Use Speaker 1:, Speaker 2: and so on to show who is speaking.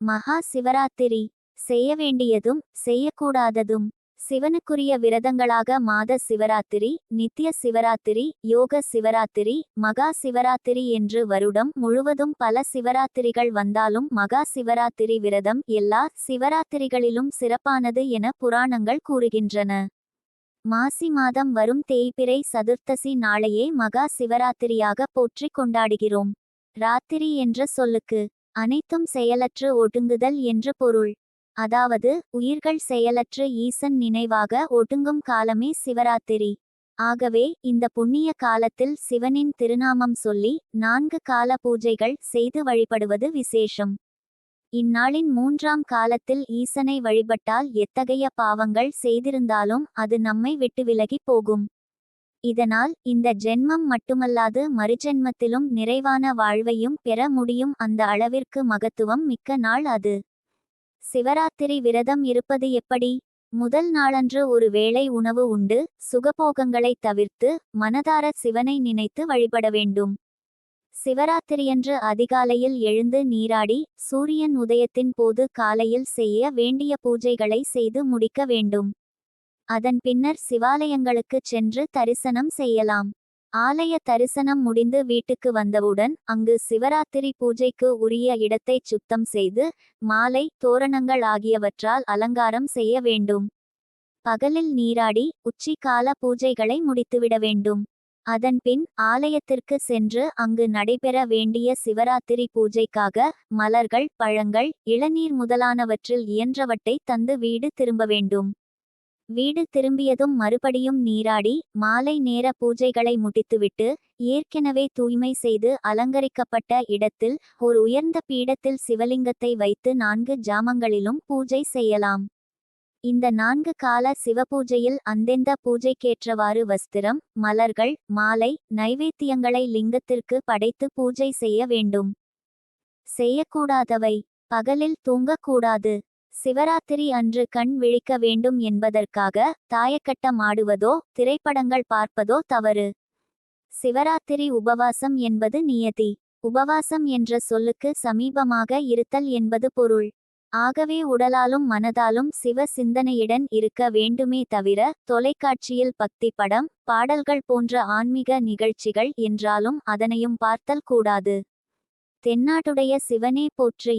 Speaker 1: மகா சிவராத்திரி. செய்ய வேண்டியதும் செய்யக்கூடாததும். சிவனுக்குரிய விரதங்களாக மாத சிவராத்திரி நித்திய சிவராத்திரி யோக சிவராத்திரி மகா சிவராத்திரி என்று வருடம் முழுவதும் பல சிவராத்திரிகள் வந்தாலும் மகா சிவராத்திரி விரதம் எல்லா சிவராத்திரிகளிலும் சிறப்பானது என புராணங்கள் கூறுகின்றன. மாசி மாதம் வரும் தேய்பிறை சதுர்த்தசி நாளையே மகா சிவராத்திரியாக போற்றிக் கொண்டாடுகிறோம். ராத்திரி என்ற சொல்லுக்கு அனைத்தும் செயலற்று ஒடுங்குதல் என்று பொருள். அதாவது உயிர்கள் செயலற்று ஈசன் நினைவாக ஒடுங்கும் காலமே சிவராத்திரி. ஆகவே இந்த புண்ணிய காலத்தில் சிவனின் திருநாமம் சொல்லி நான்கு கால பூஜைகள் செய்து வழிபடுவது விசேஷம். இந்நாளின் மூன்றாம் காலத்தில் ஈசனை வழிபட்டால் எத்தகைய பாவங்கள் செய்திருந்தாலும் அது நம்மை விட்டு விலகி போகும். இதனால் இந்த ஜென்மம் மட்டுமல்லாது மறுஜென்மத்திலும் நிறைவான வாழ்வையும் பெற முடியும் அந்த அளவிற்கு மகத்துவம் மிக்க நாள் அது. சிவராத்திரி விரதம் இருப்பது எப்படி? முதல் நாளன்று ஒரு வேளை உணவு உண்டு சுகபோகங்களை தவிர்த்து மனதார சிவனை நினைத்து வழிபட வேண்டும். சிவராத்திரியன்று அதிகாலையில் எழுந்து நீராடி சூரியன் உதயத்தின் போது காலையில் செய்ய வேண்டிய பூஜைகளை செய்து முடிக்க வேண்டும். அதன் பின்னர் சிவாலயங்களுக்குச் சென்று தரிசனம் செய்யலாம். ஆலய தரிசனம் முடிந்து வீட்டுக்கு வந்தவுடன் அங்கு சிவராத்திரி பூஜைக்கு உரிய இடத்தை சுத்தம் செய்து மாலை தோரணங்கள் ஆகியவற்றால் அலங்காரம் செய்ய வேண்டும். பகலில் நீராடி உச்சிக்கால பூஜைகளை முடித்துவிட வேண்டும். அதன்பின் ஆலயத்திற்கு சென்று அங்கு நடைபெற வேண்டிய சிவராத்திரி பூஜைக்காக மலர்கள் பழங்கள் இளநீர் முதலானவற்றில் இயன்றவற்றை தந்து வீடு திரும்ப வேண்டும். வீடு திரும்பியதும் மறுபடியும் நீராடி மாலை நேர பூஜைகளை முடித்துவிட்டு ஏற்கனவே தூய்மை செய்து அலங்கரிக்கப்பட்ட இடத்தில் ஒரு உயர்ந்த பீடத்தில் சிவலிங்கத்தை வைத்து நான்கு ஜாமங்களிலும் பூஜை செய்யலாம். இந்த நான்கு கால சிவபூஜையில் அந்தெந்த பூஜைக்கேற்றவாறு வஸ்திரம் மலர்கள் மாலை நைவேத்தியங்களை லிங்கத்திற்கு படைத்து பூஜை செய்ய வேண்டும். செய்யக்கூடாதவை. பகலில் தூங்கக்கூடாது. சிவராத்திரி அன்று கண் விழிக்க வேண்டும் என்பதற்காக தாயக்கட்டம் ஆடுவதோ திரைப்படங்கள் பார்ப்பதோ தவறு. சிவராத்திரி உபவாசம் என்பது நியதி. உபவாசம் என்ற சொல்லுக்கு சமீபமாக இருத்தல் என்பது பொருள். ஆகவே உடலாலும் மனதாலும் சிவ சிந்தனையுடன் இருக்க வேண்டுமே தவிர தொலைக்காட்சியில் பக்தி படம் பாடல்கள் போன்ற ஆன்மீக நிகழ்ச்சிகள் என்றாலும் அதனையும் பார்த்தல் கூடாது. தென்னாட்டுடைய சிவனே போற்றி.